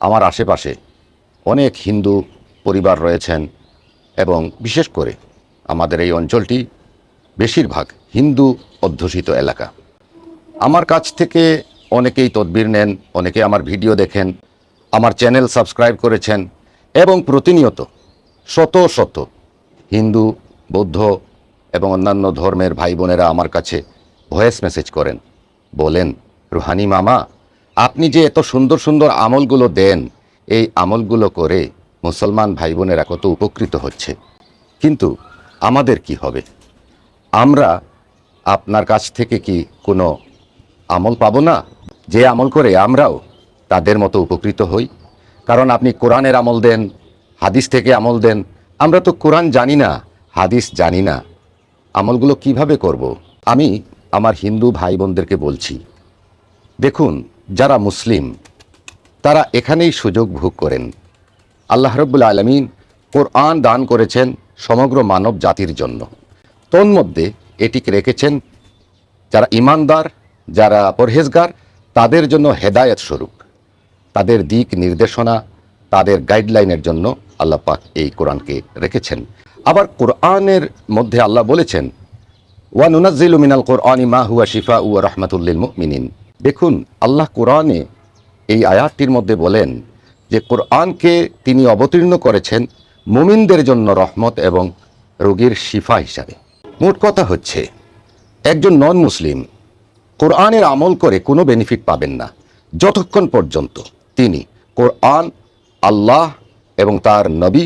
আমার আশেপাশে অনেক হিন্দু পরিবার রয়েছেন এবং বিশেষ করে আমাদের এই অঞ্চলটি বেশিরভাগ হিন্দু অধ্যুষিত এলাকা। আমার কাছ থেকে অনেকেই তদবির নেন, অনেকে আমার ভিডিও দেখেন, আমার চ্যানেল সাবস্ক্রাইব করেছেন এবং প্রতিনিয়ত শত শত হিন্দু, বৌদ্ধ এবং অন্যান্য ধর্মের ভাই বোনেরা আমার কাছে ভয়েস মেসেজ করেন, বলেন, রুহানি মামা আপনি যে এত সুন্দর সুন্দর আমলগুলো দেন, এই আমলগুলো করে মুসলমান ভাই বোনেরা কত উপকৃত হচ্ছে। কিন্তু আমাদের কি হবে? আমরা আপনার কাছ থেকে কি কোনো আমল পাব না? যে আমল করে আমরাও তাদের মতো উপকৃত হই। কারণ আপনি কোরআনের আমল দেন, হাদিস থেকে আমল দেন, আমরা তো কোরআন জানি না, হাদিস জানি না। আমলগুলো কীভাবে করব। আমি আমার হিন্দু ভাই বোনদেরকে বলছি, দেখুন যারা মুসলিম, তারা এখানেই সুযোগ ভোগ করেন। আল্লাহ রব্বুল আলমিন কোরআন দান করেছেন সমগ্র মানব জাতির জন্য। তন্মধ্যে এটিকে রেখেছেন যারা ইমানদার, যারা পরহেজগার, তাদের জন্য হেদায়েত স্বরূপ। তাদের দিক নির্দেশনা, তাদের গাইডলাইনের জন্য আল্লাহ পাক এই কোরআনকে রেখেছেন। আবার কোরআনের মধ্যে আল্লাহ বলেছেন, ওয়া নুনাজ্জিলু মিনাল কোরআনি মা হুয়া শিফা ও রহমাতুল্লিল মুমিনিন। দেখুন, আল্লাহ কোরআনে এই আয়াতটির মধ্যে বলেন যে কোরআনকে তিনি অবতীর্ণ করেছেন মুমিনদের জন্য রহমত এবং রোগীর শিফা হিসাবে। মোট কথা হচ্ছে, একজন নন মুসলিম কোরআনের আমল করে কোনো বেনিফিট পাবেন না, যতক্ষণ পর্যন্ত তিনি কোরআন, আল্লাহ এবং তার নবী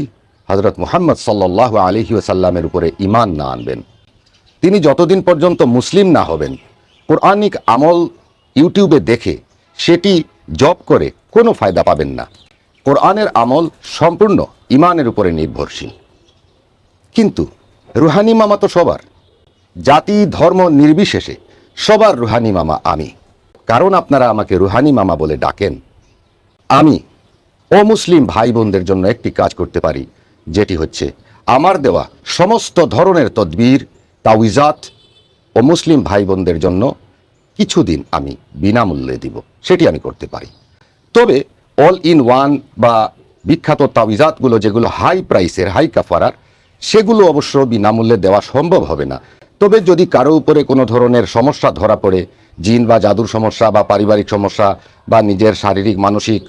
হজরত মুহাম্মদ সাল্লাহ আলহি ওসাল্লামের উপরে ইমান না আনবেন। তিনি যতদিন পর্যন্ত মুসলিম না হবেন, কোরআনিক আমল ইউটিউবে দেখে সেটি জব করে কোনো ফায়দা পাবেন না। কোরআনের আমল সম্পূর্ণ ইমানের উপরে নির্ভরশীল। কিন্তু রুহানি মামা তো সবার। জাতি, ধর্ম নির্বিশেষে সবার রুহানি মামা আমি। কারণ আপনারা আমাকে রুহানি মামা বলে ডাকেন। আমি অমুসলিম ভাই বোনদের জন্য একটি কাজ করতে পারি, যেটি হচ্ছে আমার দেওয়া সমস্ত ধরনের তদবির তাউইজাত ও মুসলিম ভাই বোনদের জন্য কিছুদিন আমি বিনামূল্যে দিব, সেটি আমি করতে পারি। তবে অল ইন ওয়ান বা বিখ্যাত তাবিজাতগুলো যেগুলো হাই প্রাইসের হাই কাফারার সেগুলো অবশ্য বিনামূল্যে দেওয়া সম্ভব হবে না। তবে যদি কারও উপরে কোনো ধরনের সমস্যা ধরা পড়ে, জিন বা জাদুর সমস্যা বা পারিবারিক সমস্যা বা নিজের শারীরিক, মানসিক,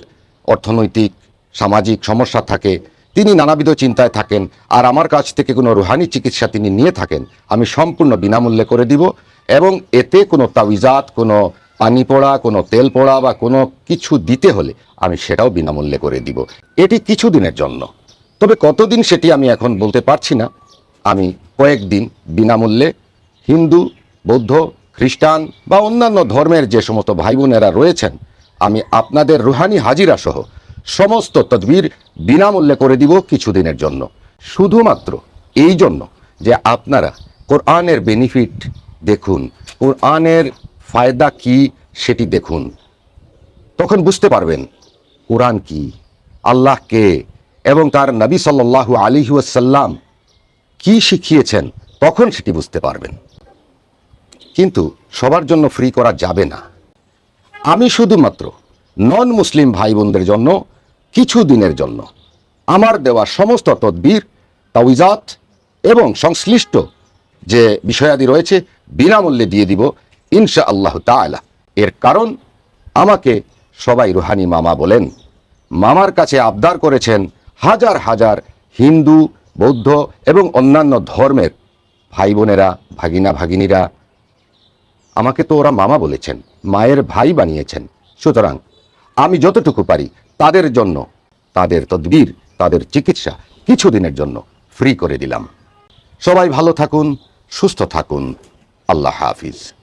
অর্থনৈতিক, সামাজিক সমস্যা থাকে, তিনি নানাবিধ চিন্তায় থাকেন, আর আমার কাছ থেকে কোনো রুহানি চিকিৎসা তিনি নিয়ে থাকেন, আমি সম্পূর্ণ বিনামূল্যে করে দিব। এবং এতে কোনো তাবিজাত, কোনো পানি পোড়া কোনো তেল পোড়া বা কোনো কিছু দিতে হলে আমি সেটাও বিনামূল্যে করে দিব। এটি কিছুদিনের জন্য। তবে কতদিন সেটি আমি এখন বলতে পারছি না। আমি কয়েকদিন বিনামূল্যে হিন্দু, বৌদ্ধ, খ্রিস্টান বা অন্যান্য ধর্মের যে সমস্ত ভাই বোনেরা রয়েছেন, আমি আপনাদের রুহানি হাজিরা সহ সমস্ত তদবির বিনামূল্যে করে দিব কিছুদিনের জন্য। শুধুমাত্র এই জন্য যে আপনারা কোরআনের বেনিফিট দেখুন। কোরআনের ফায়দা কি সেটি দেখুন। তখন বুঝতে পারবেন, কোরআন কি? আল্লাহ কে? এবং তার নবী সাল্লাহ আলী ওয়াসাল্লাম কি শিখিয়েছেন, তখন সেটি বুঝতে পারবেন। কিন্তু সবার জন্য ফ্রি করা যাবে না। আমি শুধুমাত্র নন মুসলিম ভাই বোনদের জন্য, কিছু দিনের জন্য আমার দেওয়া সমস্ত তদবির তাউইজাত এবং সংশ্লিষ্ট যে বিষয়াদি রয়েছে বিনামূল্যে দিয়ে দিব ইনশা আল্লাহ তালা এর কারণ, আমাকে সবাই রুহানি মামা বলেন। মামার কাছে আবদার করেছেন হাজার হাজার হিন্দু, বৌদ্ধ এবং অন্যান্য ধর্মের ভাই বোনেরা ভাগিনা, ভাগিনীরা। আমাকে তো ওরা মামা বলেছেন, মায়ের ভাই বানিয়েছেন। সুতরাং আমি যতটুকু পারি তাদের জন্য, তাদের তদবির, তাদের চিকিৎসা কিছুদিনের জন্য ফ্রি করে দিলাম। সবাই ভালো থাকুন, সুস্থ থাকুন। আল্লাহ হাফিজ।